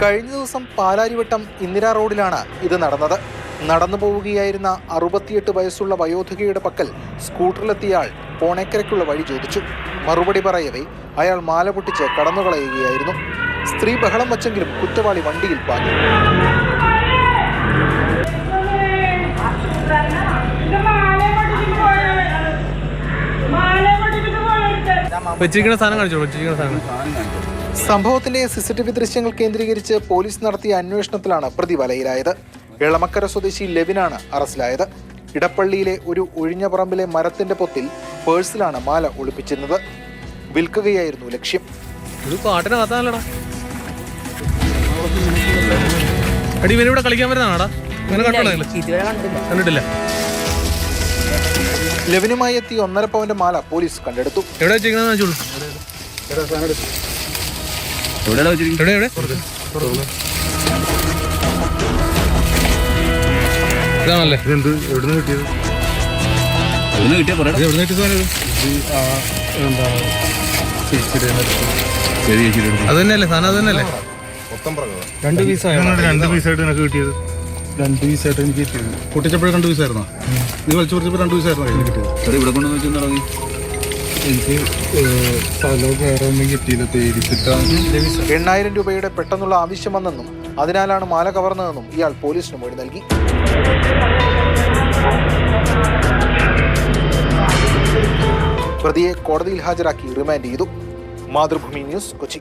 കഴിഞ്ഞ ദിവസം പാലാരിവട്ടം ഇന്ദിരാ റോഡിലാണ് ഇത് നടന്നത്. നടന്നു പോവുകയായിരുന്ന അറുപത്തിയെട്ട് വയസ്സുള്ള വയോധികയുടെ പക്കൽ സ്കൂട്ടറിലെത്തിയാൾ പോണേക്കരയ്ക്കുള്ള വഴി ചോദിച്ചു. മറുപടി പറയവേ അയാൾ മാല പൊട്ടിച്ച് കടന്നുകളയുകയായിരുന്നു. സ്ത്രീ ബഹളം വച്ചെങ്കിലും കുറ്റവാളി വണ്ടിയിൽ പാഞ്ഞു. വെച്ചിരിക്കുന്ന സാധനം കാണിച്ചോളൂ വെച്ചിരിക്കുന്ന സാധനം. സംഭവത്തിന്റെ സിസിടിവി ദൃശ്യങ്ങൾ കേന്ദ്രീകരിച്ച് പോലീസ് നടത്തിയ അന്വേഷണത്തിലാണ് പ്രതി വലയിലായത്. എളമക്കര സ്വദേശി ലെവിനാണ് അറസ്റ്റിലായത്. ഇടപ്പള്ളിയിലെ ഒരു ഒഴിഞ്ഞ പറമ്പിലെ മരത്തിന്റെ പൊത്തിൽ പേഴ്സിലാണ് മാല ഒളിപ്പിച്ചിരുന്നത്. വിൽക്കുകയായിരുന്നു ലക്ഷ്യം. ലവിനുമായി അടി ഇവനിവിടെ കളിക്കാൻ വരുന്നതാണാടാ. ഇങ്ങനെ കണ്ടോളൂ ഇതുവരെ കണ്ടില്ല കണ്ടിട്ടില്ല. ലെവിനുമായി എത്തി ഒന്നര പവന്റെ മാല പോലീസ് കണ്ടെടുത്തു. എവിടെ വെച്ചിരിക്കുന്നത്? വെച്ചോളൂ എവിടെ എവിടെ? ഇതാണല്ലേ? ഇതെന്ത്? എവിടുന്ന് കിട്ടിയത്? ഇവിടുന്ന് കിട്ടിയ പറയടാ ഇത് എവിടെ കിട്ടിയ സാധനം ഇത്? ഇത് ആ എന്താ ചേച്ചിയുടെ ശരി ശരി എടുക്കും അത് തന്നെയല്ലേ? സാധനം അത് തന്നെയല്ലേ? രണ്ട് രണ്ട് പീസായിട്ട് നിനക്ക് കിട്ടിയത്. രണ്ട് പീസായിട്ട് എനിക്ക് കിട്ടിയത്. പൊട്ടിച്ചപ്പോഴും രണ്ട് പീസായിരുന്നോ? നീ വലിച്ചു പൊട്ടിച്ചപ്പോൾ രണ്ട് പൈസ ആയിരുന്നു കിട്ടിയത് ഇവിടെ കൊണ്ടുവന്ന് വെച്ച് തുടങ്ങി. എനിക്ക് സ്ഥലവും കയറൊന്നും കിട്ടിയില്ല എണ്ണായിരം രൂപയുടെ പെട്ടെന്നുള്ള ആവശ്യം വന്നെന്നും അതിനാലാണ് മാല കവർന്നതെന്നും ഇയാൾ പോലീസിന് മൊഴി നൽകി. പ്രതിയെ കോടതിയിൽ ഹാജരാക്കി റിമാൻഡ് ചെയ്തു. മാതൃഭൂമി ന്യൂസ് കൊച്ചി.